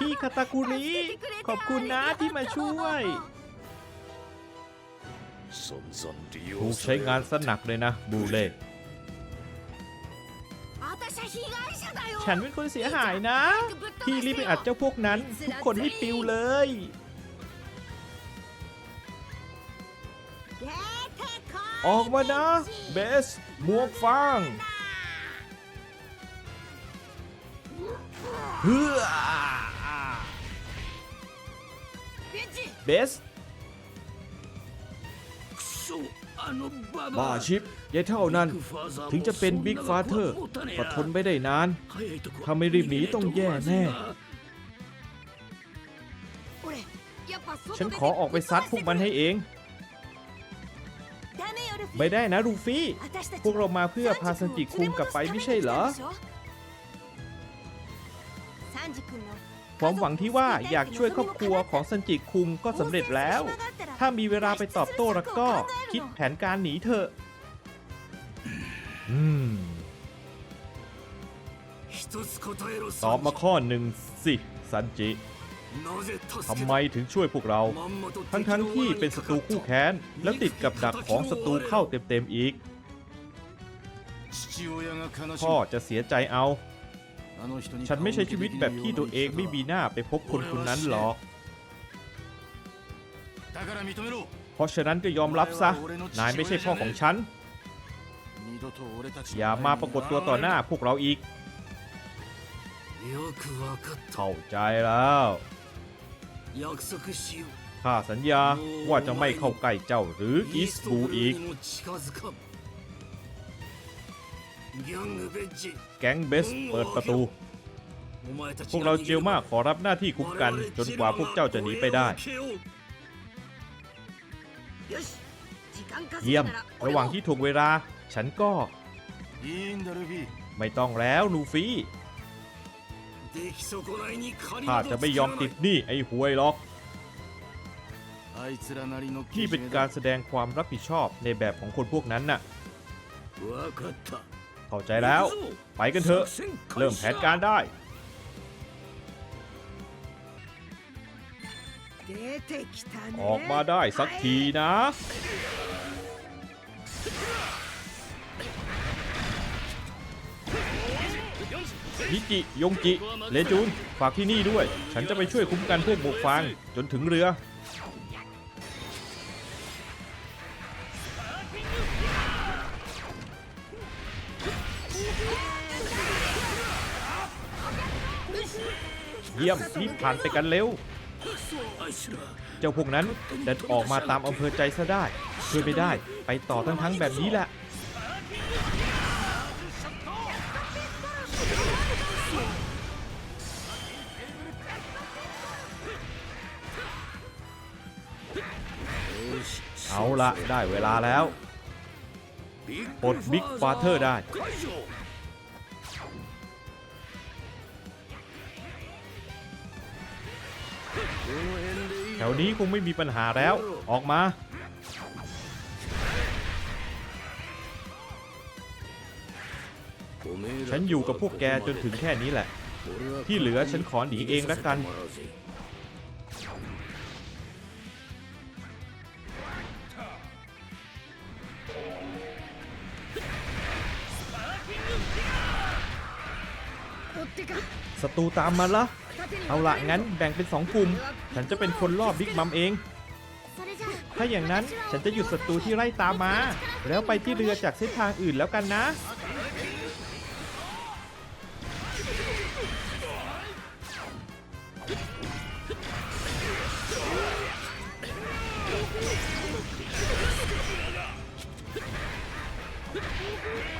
พี่คาตาคุริขอบคุณนะที่มาช่วยถูกใช้งานสนักเลยนะบูเล่ฉันเป็นคนเสียหายนะ พี่รีบไปอัดเจ้าพวกนั้น ทุกคนให้ปิวเลย ออกมานะ เบสหมวกฟาง เบสบ้าชิปยายเท่านั้น ถึงจะเป็นบิ๊กฟาเธอร์ก็ทนไม่ได้นาน ถ้าไม่รีบหนีต้องแย่แน่ ฉันขอออกไปซัดพวกมันให้เอง ไม่ได้นะ รูฟี่ พวกเรามาเพื่อพาสันจิคุมกลับไปไม่ใช่เหรอ ความหวังที่ว่าอยากช่วยครอบครัวของซันจิคุงก็สำเร็จแล้ว ถ้ามีเวลาไปตอบโต้แล้วก็คิดแผนการหนีเถอะตอบมาข้อหนึ่งสิซันจิทำไมถึงช่วยพวกเรา ทั้งๆทที่เป็นศัตรูคู่แค้น และติดกับดักของศัตรูเข้าเต็มๆอีก พ่อจะเสียใจเอา ฉันไม่ใช้ชีวิตแบบที่ตัวเองไม่มีหน้าไปพบคนคนนั้นหรอก เพราะฉะนั้นก็ยอมรับซะ นายไม่ใช่พ่อของฉัน อย่ามาปรากฏตัวต่อหน้าพวกเราอีก เข้าใจแล้วข้าสัญญาว่าจะไม่เข้าใกล้เจ้าหรืออิสบูอีก แก๊งเบสเปิดประตู พวกเราเจียวมากขอรับหน้าที่คุกกันจนกว่าพวกเจ้าจะหนีไปได้ เยี่ยม ระหว่างที่ถูกเวลา ฉันก็ ไม่ต้องแล้วลูฟี่ข้าจะไม่ยอมติดนี่ไอ้หวยหรอกที่เป็นการแสดงความรับผิดชอบในแบบของคนพวกนั้นน่ะ เข้าใจแล้ว ไปกันเถอะ เริ่มแผนการได้ ออกมาได้สักทีนะฮิจิ ยงจิ เลจูน ฝากที่นี่ด้วย ฉันจะไปช่วยคุ้มกันพวกบุกฟางจนถึงเรือ ยี่ยมรีบผ่านไปกันเร็ว เจ้าพวกนั้นเดินออกมาตามอำเภอใจซะได้ช่วยไม่ได้ไปต่อทั้งๆแบบนี้แหละเอาละได้เวลาแล้วปลดบิ๊กฟาเธอร์ได้ แถวนี้คงไม่มีปัญหาแล้ว ออกมา ฉันอยู่กับพวกแกจนถึงแค่นี้แหละ ที่เหลือฉันขอหนีเองละกัน ศัตรูตามมาแล้ว เอาละงั้นแบ่งเป็นสองกลุ่ม ฉันจะเป็นคนลอบบิ๊กมัมเอง ถ้าอย่างนั้นฉันจะหยุดศัตรูที่ไล่ตามมา แล้วไปที่เรือจากเส้นทางอื่นแล้วกันนะ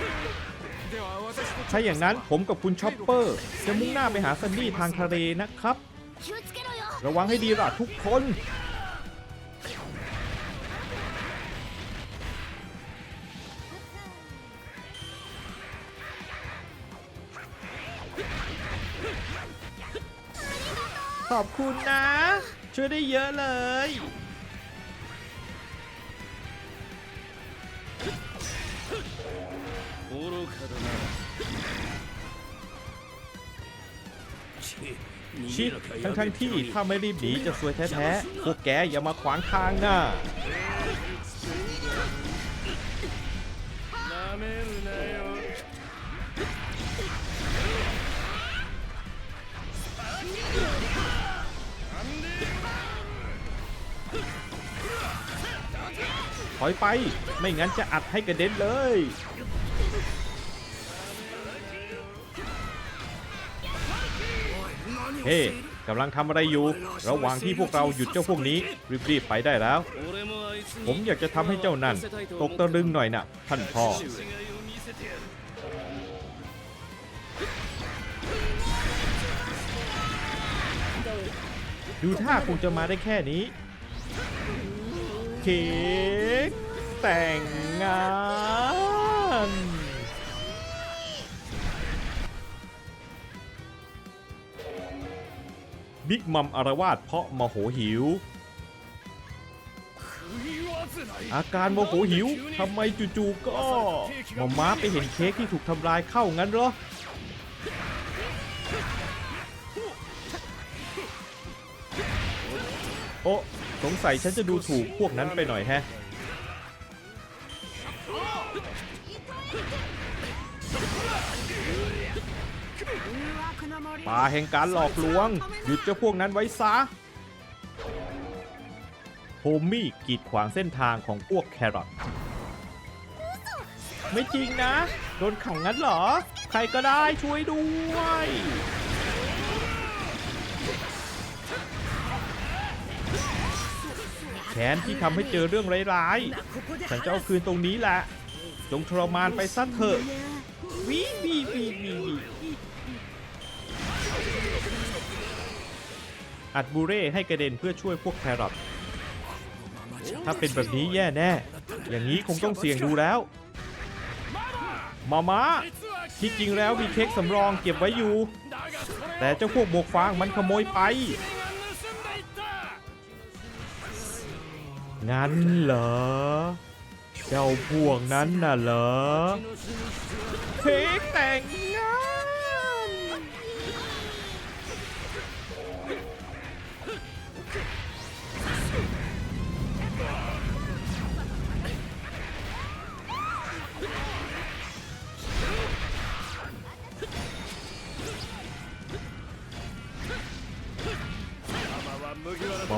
Yeah. ถ้าอย่างนั้นผมกับคุณช็อปเปอร์ จะมุ่งหน้าไปหาซันนี่ทางทะเลนะครับ ระวังให้ดีล่ะทุกคน ขอบคุณนะ ช่วยได้เยอะเลย ชิทั้งทั้งที่ถ้าไม่รีบหนีจะสวยแท้ๆ พวกแกอย่ามาขวางทางนะถอยไป ไม่งั้นจะอัดให้กระเด็นเลย เฮ้กำลังทำอะไรอยู่ ระหว่างที่พวกเราหยุดเจ้าพวกนี้ รีบๆไปได้แล้ว ผมอยากจะทำให้เจ้านั่น ตกตะลึงหน่อยนะ่ะ ท่านพ่อ ดูท่าคงจะมาได้แค่นี้ เค้กแต่งงาน บิ๊กมัมอารวาสเพราะโมโหหิว อาการโมโหหิวทำไมจู่ๆก็หมอม้าไปเห็นเค้กที่ถูกทำลายเข้างั้นเหรอโอ้สงสัยฉันจะดูถูกพวกนั้นไปหน่อยแฮะ ป่าแห่งการหลอกลวง หยุดเจ้าพวกนั้นไว้ซะโฮมี่กีดขวางเส้นทางของพวกแครอทไม่จริงนะ โดนขังงั้นเหรอ ใครก็ได้ช่วยด้วย แขนที่ทำให้เจอเรื่องร้ายๆ ฉันจะเอาคืนตรงนี้แหละ จงทรมานไปซะเถอะวีวีวีวี อัดบูเร่ให้กระเด็นเพื่อช่วยพวกแครอทถ้าเป็นแบบนี้แย่แน่ อย่างนี้คงต้องเสี่ยงดูแล้ว มามาที่จริงแล้วมีเค้กสำรองเก็บไว้อยู่ แต่เจ้าพวกบวกฟางมันขโมยไป งั้นเหรอ เจ้าพวกนั้นน่ะเหรอ เค้กแต่ง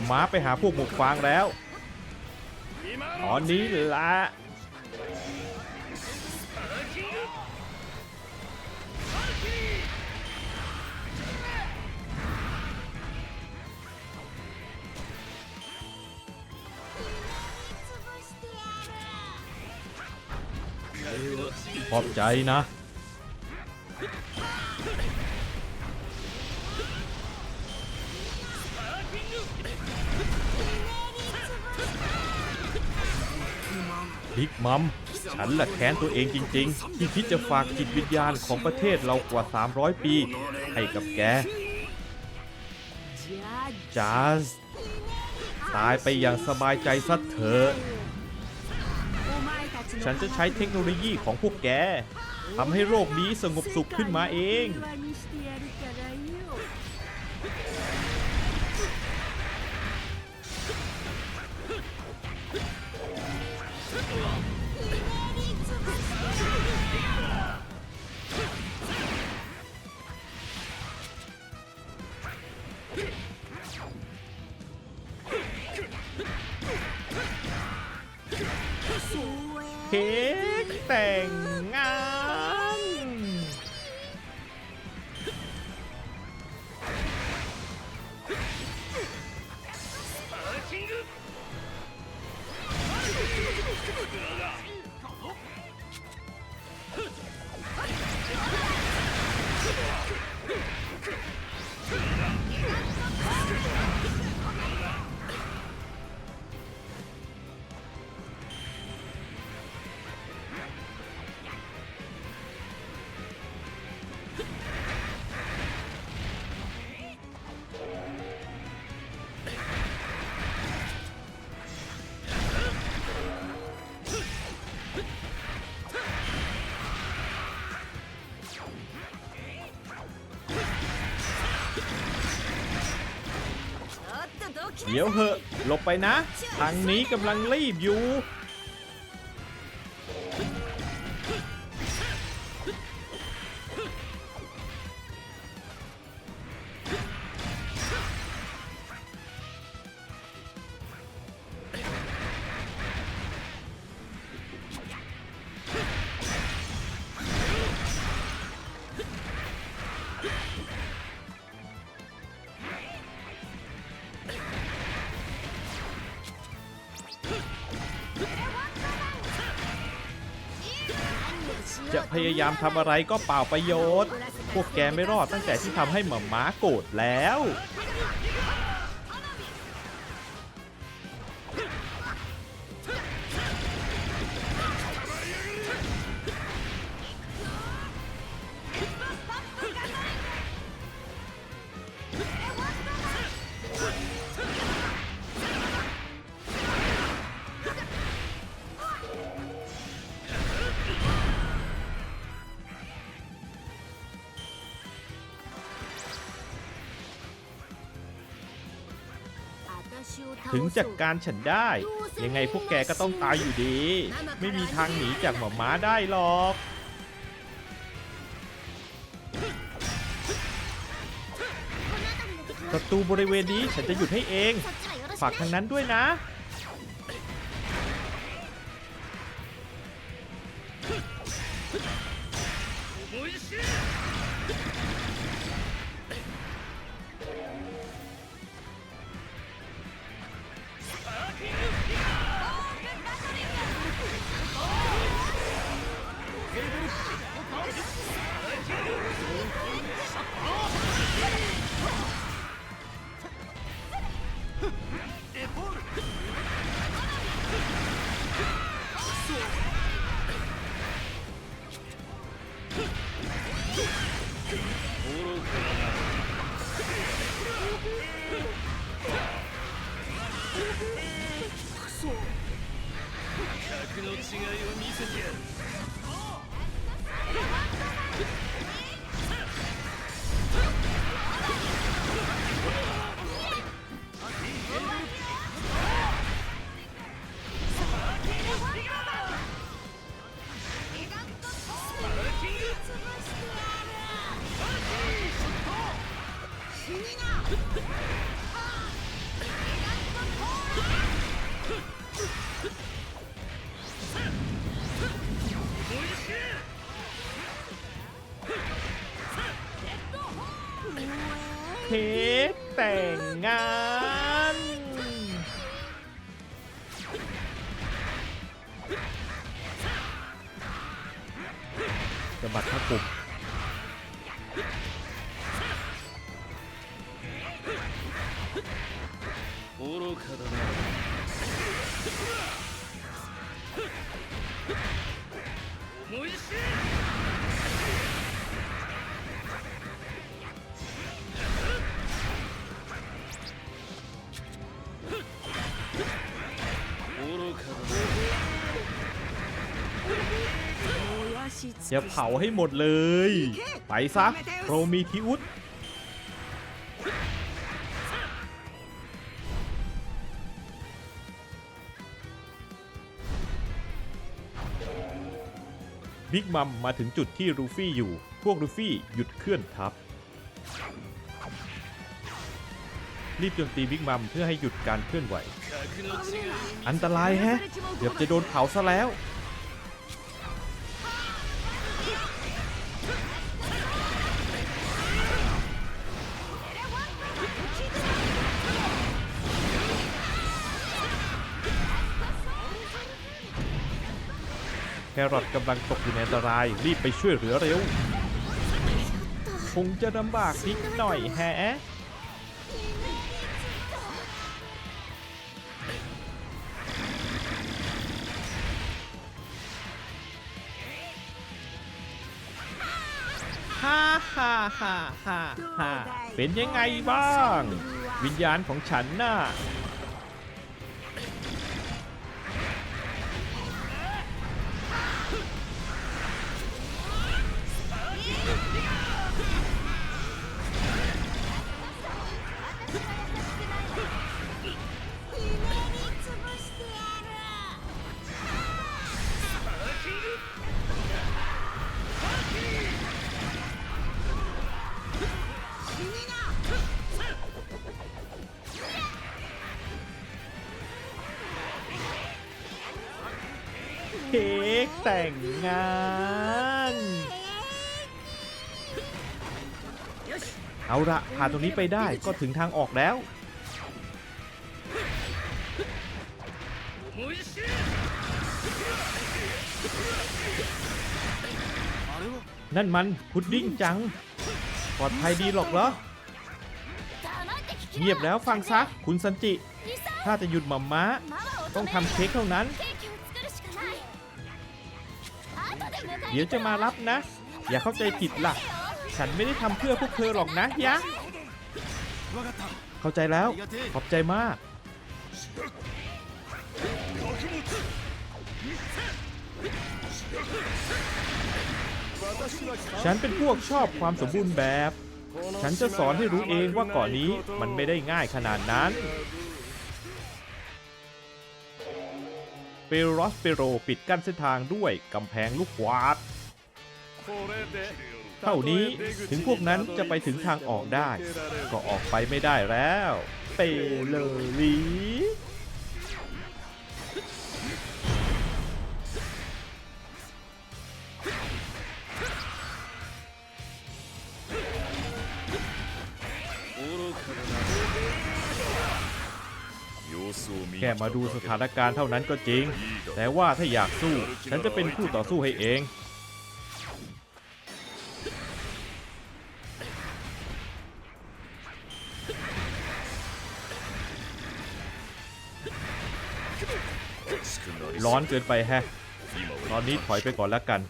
มอม้าไปหาพวกหมวกฟางแล้วตอนนี้ละขอบใจนะ บิ๊กมัม ฉันละแค้นตัวเองจริง ๆ ที่คิดจะฝากจิตวิญญาณของประเทศเรากว่า 300 ปี ให้กับแกจาสตายไปอย่างสบายใจสักเถอะฉันจะใช้เทคโนโลยีของพวกแกทำให้โรคนี้สงบสุขขึ้นมาเอง ค้กแต่งงาน เดี๋ยวเหอะหลบไปนะ ทางนี้กำลังรีบอยู่ จะพยายามทำอะไรก็เปล่าประโยชน์ พวกแกไม่รอดตั้งแต่ที่ทำให้หมาม้าโกรธแล้ว ถึงจัดการฉันได้ ยังไงพวกแกก็ต้องตายอยู่ดี ไม่มีทางหนีจากหมาม้าได้หรอก ศัตรูบริเวณนี้ฉันจะหยุดให้เอง ฝากทางนั้นด้วยนะ 愚かだな思い知れ愚かだな อย่าเผาให้หมดเลย ไปซะโปรมีทิอุส บิ๊กมัมมาถึงจุดที่รูฟี่อยู่ พวกรูฟี่หยุดเคลื่อนทัพ รีบโจมตีบิ๊กมัมเพื่อให้หยุดการเคลื่อนไหว อันตรายแฮะเดี๋ยวจะโดนเผาซะแล้ว แครอทกำลังตกอยู่ในอันตราย รีบไปช่วยเหลือเร็ว คงจะลำบากนิดหน่อยแฮะฮ่าฮ่าฮ่าฮ่าฮ่าเป็นยังไงบ้าง วิญญาณของฉันน่ะ กแต่งงาน เอาละผ่านตรงนี้ไปได้ก็ถึงทางออกแล้ว นั่นมันพุดดิ้งจัง ปลอดภัยดีหรอกเหรอ เงียบแล้วฟังซักคุณสันจิ ถ้าจะหยุดหม่อมม้า ต้องทำเค้กเท่านั้น เดี๋ยวจะมารับนะ อย่าเข้าใจผิดล่ะ ฉันไม่ได้ทำเพื่อพวกเธอหรอกนะยะ เข้าใจแล้ว ขอบใจมาก ฉันเป็นพวกชอบความสมบูรณ์แบบ ฉันจะสอนให้รู้เองว่าเกาะนี้มันไม่ได้ง่ายขนาดนั้น ปโรสเปโรปิดกั้นเส้นทางด้วยกำแพงลูกวาด เท่านี้ถึงพวกนั้นจะไปถึงทางออกได้ ก็ออกไปไม่ได้แล้ว เปเลลี แค่มาดูสถานการณ์เท่านั้นก็จริง แต่ว่าถ้าอยากสู้ ฉันจะเป็นผู้ต่อสู้ให้เอง ร้อนเกินไปแฮะ ตอนนี้ถอยไปก่อนแล้วกัน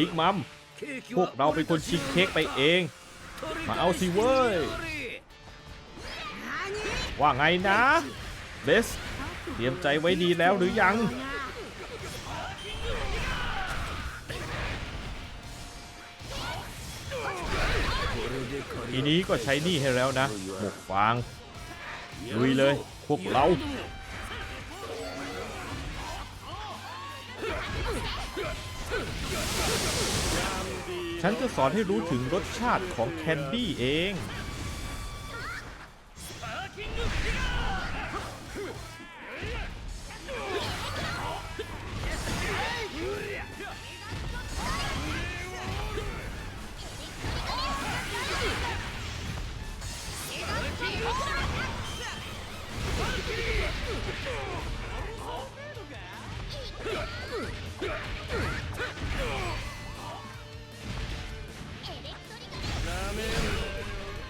บิ๊กมัม พวกเราเป็นคนชิงเค้กไปเอง มาเอาสิเว้ย ว่าไงนะเบสเตรียมใจไว้ดีแล้วหรือยัง ทีนี้ก็ใช้หนี่ให้แล้วนะหมกฟางลุยเลยพวกเรา ฉันจะสอนให้รู้ถึงรสชาติของแคนดี้เอง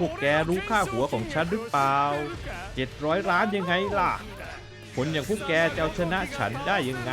พวกแกรู้ค่าหัวของฉันหรือเปล่า 700ล้านยังไงล่ะ ผลอย่างพวกแกจะเอาชนะฉันได้ยังไง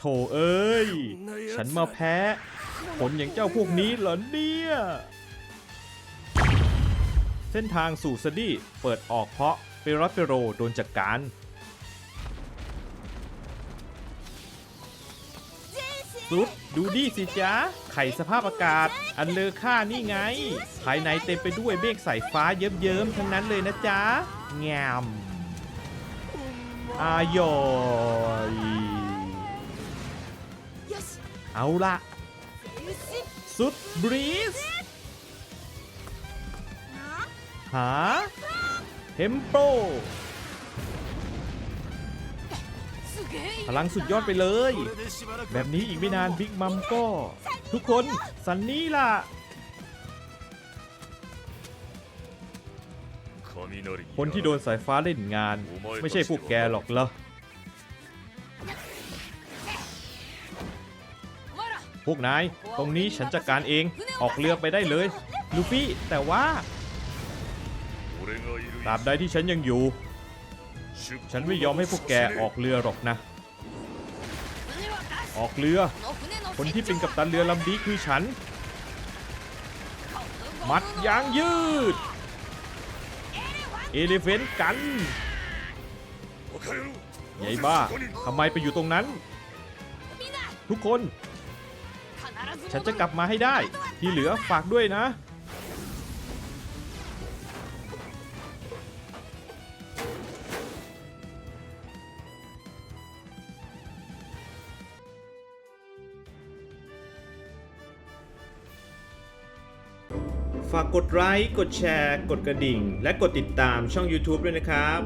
โถเอ้ย ฉันมาแพ้ผลอย่างเจ้าพวกนี้เหรอเนี่ย เส้นทางสู่ซดี้เปิดออกเพราะเปรัตเปโรโดนจัดกการ สุดดูดิสิจ๊ะ ไข่สภาพอากาศ อันเลอค่านี่ไง ภายในเต็มไปด้วยเมฆสายฟ้าเยิ้มๆทั้งนั้นเลยนะจ๊ะ งามอายอย เอาละสุดบรีสหาเทมโปพลังสุดยอดไปเลย แบบนี้อีกไม่นานบิ๊กมัมก็ ทุกคนสันนี่ล่ะคนที่โดนสายฟ้าเล่นงาน ไม่ใช่พวกแกหรอกเหรอ วกนาย ตรงนี้ฉันจัดการเอง ออกเรือไปได้เลย ลูฟี่ แต่ว่าตราบใดที่ฉันยังอยู่ ฉันไม่ยอมให้พวกแกออกเรือหรอกนะ ออกเรือ คนที่เป็นกัปตันเรือลำนี้คือฉัน มัดยางยืด เอเลเฟนกันใหญ่บ้าทำไมไปอยู่ตรงนั้น ทุกคน ฉันจะกลับมาให้ได้ ที่เหลือฝากด้วยนะ ฝากกดไลค์ กดแชร์ กดกระดิ่ง และกดติดตามช่อง YouTube ด้วยนะครับ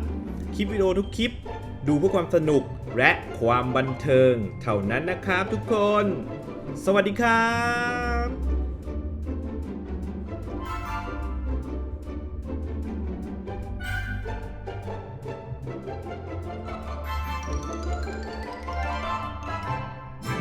คลิปวิดีโอทุกคลิป ดูเพื่อความสนุกและความบันเทิง เท่านั้นนะครับทุกคน สวัสดีครับ